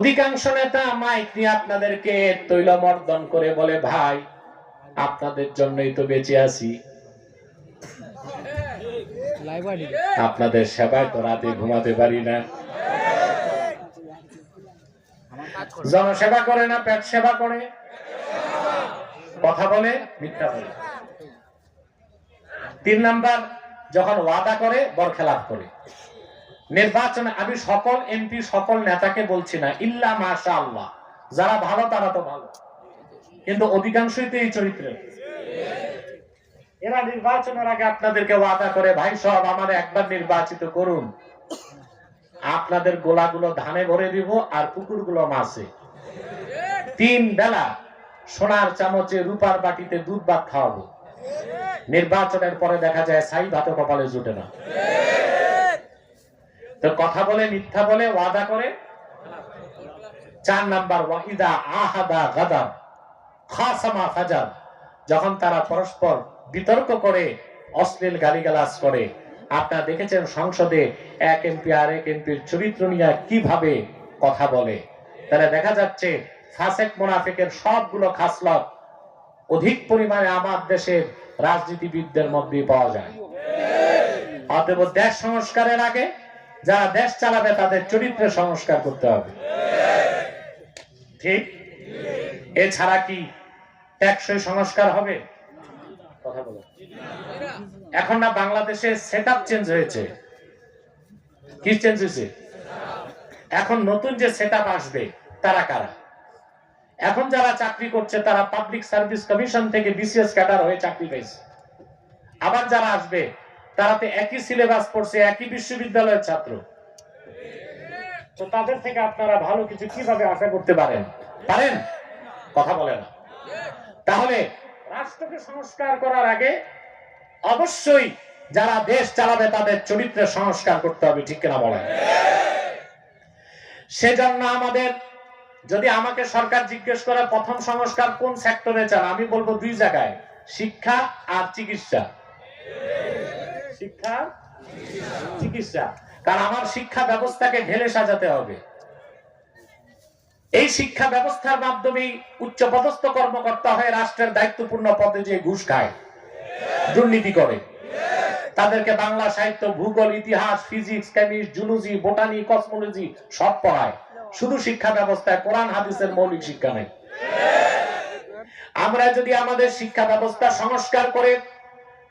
অধিকাংশ নেতা মাইক নিয়ে আপনাদেরকে তৈলমর্দন করে বলে, ভাই, আপনাদের জন্যই তো বেঁচে আছি। আপনাদের সেবায় তো রাতে ঘুমাতে পারি না। জনসেবা করে না, পেট সেবা করে? কথা বলে, মিথ্যা বলে। তিন নাম্বার, যখন ওয়াদা করে বর বরখেলাপ করে। নির্বাচনে আমি সকল এমপি, সকল নেতাকে বলছি না, ইল্লা মাশা আল্লাহ যারা ভালো, তারা তো ভালো। কিন্তু অধিকাংশই তো এই চরিত্রে। এরা নির্বাচনের আগে আপনাদেরকে ওয়াদা করে, ভাই সব আমার একবার নির্বাচিত করুন। আপনাদের গোলাগুলো ধানে ভরে দিব আর পুকুরগুলো মাছে। তিন বেলা সোনার চামচে রূপার বাটিতে দুধ ভাত খাওয়াবো। নির্বাচনের পরে দেখা যায় সাই ভাত কপালে জুটে না। তো কথা বলে, মিথ্যা বলে, ওয়াদা করে? চার নাম্বার ওয়াহিদা আহাদা গাদা, খাসামা ফাজার যখন তারা পরস্পর বিতর্ক করে, অশ্লীল গালিগালাজ করে, আপনারা দেখেছেন সংসদে এক এমপি আর এক এমপির চরিত্র নিয়ে কীভাবে কথা বলে? তাহলে দেখা যাচ্ছে, ফাসেক মোনাফেকের সবগুলো খাসলত অধিক পরিমাণে আমার দেশের রাজনীতিবিদদের মধ্যে পাওয়া যায়। অতএব দেশ সংস্কারের আগে যারা দেশ চালাবে, তাদের চরিত্রে সংস্কার করতে হবে। ঠিক? এছাড়া কি টেকসই সংস্কার হবে? কথা বলো। এখন না বাংলাদেশে সেট চেঞ্জ হয়েছে। কি চেঞ্জ হয়েছে? এখন নতুন যে সেট আসবে, তারা কারা? এখন যারা চাকরি করছে, তারা পাবলিক সার্ভিস কমিশন থেকে বিসিএস ক্যাডার হয়ে চাকরি পেয়েছে আবার যারা আসবে তারা তো একই সিলেবাস পড়ছে, একই বিশ্ববিদ্যালয়ের ছাত্র। তো তাদের থেকে আপনারা ভালো কিছু কীভাবে আশা করতে পারেন? পারেন? কথা বলে না। তাহলে রাষ্ট্রকে সংস্কার করার আগে অবশ্যই যারা দেশ চালাবে তাদের চরিত্রে সংস্কার করতে হবে, ঠিক কিনা বলেন? সেজন্য আমাদের, যদি আমাকে সরকার জিজ্ঞেস করে প্রথম সংস্কার কোন সেক্টরে চান, আমি বলব দুই জায়গায়, শিক্ষা আর চিকিৎসা। শিক্ষা, চিকিৎসা। কারণ আমার শিক্ষা ব্যবস্থাকে ঢেলে সাজাতে হবে। এই শিক্ষা ব্যবস্থার মাধ্যমে উচ্চ পদস্থ কর্মকর্তা হয়ে রাষ্ট্রের দায়িত্বপূর্ণ পদে যে ঘুষ খায়, দুর্নীতি করে, তাদেরকে বাংলা সাহিত্য, ভূগোল, ইতিহাস, physics, chemist, zoology, botany, cosmology সব পড়ায়। শুধু শিক্ষা ব্যবস্থায়, কোরআন, হাদিসের মৌলিক শিক্ষা নেই। আমরা যদি আমাদের শিক্ষা ব্যবস্থা সংস্কার করে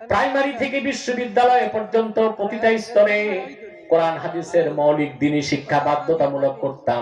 প্রাইমারি থেকে বিশ্ববিদ্যালয় পর্যন্ত প্রতিটা স্তরে কোরআন হাদিসের মৌলিক দিনী শিক্ষা বাধ্যতামূলক করতাম।